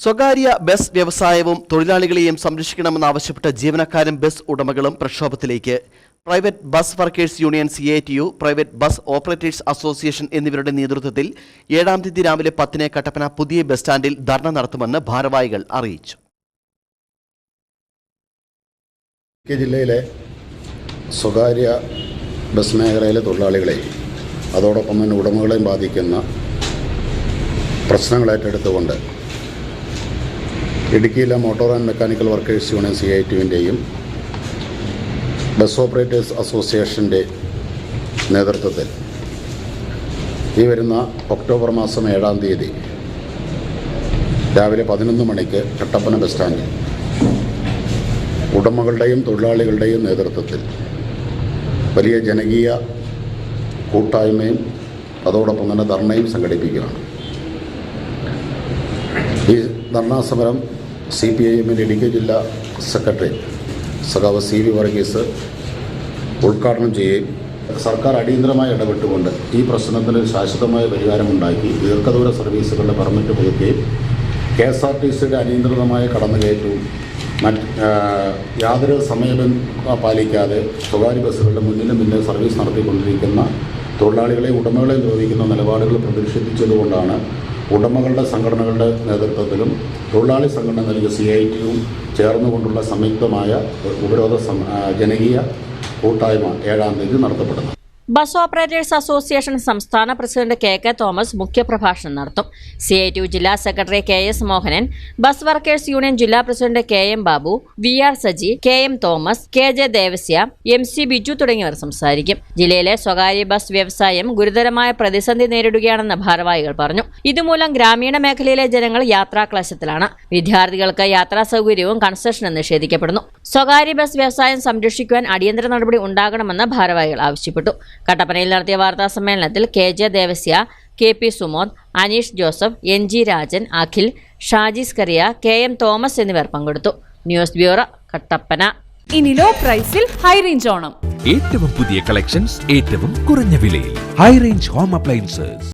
സ്വകാര്യ ബസ് വ്യവസായവും തൊഴിലാളികളെയും സംരക്ഷിക്കണമെന്നാവശ്യപ്പെട്ട് ജീവനക്കാരും ബസ് ഉടമകളും പ്രക്ഷോഭത്തിലേക്ക്. Private bus workers union C I T U private bus operators association എന്നിവരുടെ നേതൃത്വത്തിൽ ഏഴാം തീയതി രാവിലെ പത്തിന് കട്ടപ്പന പുതിയ ബസ് സ്റ്റാൻഡിൽ ധർണ നടത്തുമെന്ന് ഭാരവാഹികൾ അറിയിച്ചു. ജില്ലയിലെ സ്വകാര്യ ബസ് മേഖലയിലെ തൊഴിലാളികളെയും അതോടൊപ്പം തന്നെ ഉടമകളെയും ബാധിക്കുന്ന പ്രശ്നങ്ങൾ ഏറ്റെടുത്തുകൊണ്ട് ഇടുക്കിയിലെ motor and mechanical workers union C I ടിയുവിന്റെയും bus operators അസോസിയേഷന്റെ നേതൃത്വത്തിൽ ഈ വരുന്ന ഒക്ടോബർ മാസം ഏഴാം തീയതി രാവിലെ പതിനൊന്ന് മണിക്ക് കട്ടപ്പന ബസ് സ്റ്റാൻഡിൽ ഉടമകളുടെയും തൊഴിലാളികളുടെയും നേതൃത്വത്തിൽ വലിയ ജനകീയ കൂട്ടായ്മയും അതോടൊപ്പം തന്നെ ധർണയും സംഘടിപ്പിക്കുകയാണ്. ഈ ധർണാ സമരം സി പി ഐ എമ്മിന്റെ ഇടുക്കി ജില്ലാ സെക്രട്ടറി സഖാവ് സി വി വർഗീസ് ഉദ്ഘാടനം ചെയ്യുകയും സർക്കാർ അടിയന്തരമായി ഇടപെട്ടുകൊണ്ട് ഈ പ്രശ്നത്തിന് ശാശ്വതമായ പരിഹാരമുണ്ടാക്കി ദീർഘദൂര സർവീസുകളുടെ പെർമിറ്റ് പുതുക്കുകയും കെ എസ് ആർ ടി സിയുടെ അനിയന്ത്രിതമായ കടന്നുകയറ്റവും മറ്റ് യാതൊരു സമയം പാലിക്കാതെ സ്വകാര്യ ബസ്സുകളുടെ മുന്നിലും പിന്നിലും സർവീസ് നടത്തിക്കൊണ്ടിരിക്കുന്ന തൊഴിലാളികളെയും ഉടമകളെയും ചോദിക്കുന്ന നിലപാടുകൾ പ്രതിഷേധിച്ചതുകൊണ്ടാണ് ഉടമകളുടെ സംഘടനകളുടെ നേതൃത്വത്തിലും തൊഴിലാളി സംഘടന നൽകിയ സി ഐ ടിയും ചേർന്നുകൊണ്ടുള്ള സംയുക്തമായ ഉപരോധ ജനകീയ കൂട്ടായ്മ ഏഴാം തീയതി നടത്തപ്പെടുന്നത് ബസ് ഓപ്പറേറ്റേഴ്സ് അസോസിയേഷൻ സംസ്ഥാന പ്രസിഡന്റ് കെ കെ തോമസ് മുഖ്യപ്രഭാഷണം നടത്തും. സി ഐ ടി യു ജില്ലാ secretary K S Mohanan bus workers union ജില്ലാ president K M Babu V R Saji K M Thomas K J Devasya M C Biju തുടങ്ങിയവർ സംസാരിക്കും. ജില്ലയിലെ സ്വകാര്യ bus വ്യവസായം ഗുരുതരമായ പ്രതിസന്ധി നേരിടുകയാണെന്ന് ഭാരവാഹികൾ പറഞ്ഞു. ഇതുമൂലം ഗ്രാമീണ മേഖലയിലെ ജനങ്ങൾ യാത്രാക്ലേശത്തിലാണ് വിദ്യാർത്ഥികൾക്ക് യാത്രാ സൗകര്യവും കൺസെഷനും നിഷേധിക്കപ്പെടുന്നു. സ്വകാര്യ ബസ് വ്യവസായം സംരക്ഷിക്കുവാൻ അടിയന്തര നടപടി ഉണ്ടാകണമെന്ന് ഭാരവാഹികൾ ആവശ്യപ്പെട്ടു. കട്ടപ്പനയിൽ നടത്തിയ വാർത്താ സമ്മേളനത്തിൽ K J Devasya K P Sumod Aneesh Joseph N G Rajan Akhil Shaji Skaria K M Thomas എന്നിവർ പങ്കെടുത്തു. News bureau Kattappana. ഇനി ലോ പ്രൈസിൽ ഹൈ റേഞ്ച് ഓണം. ഏറ്റവും പുതിയ കളക്ഷൻസ് ഏറ്റവും കുറഞ്ഞ വിലയിൽ. High range home appliances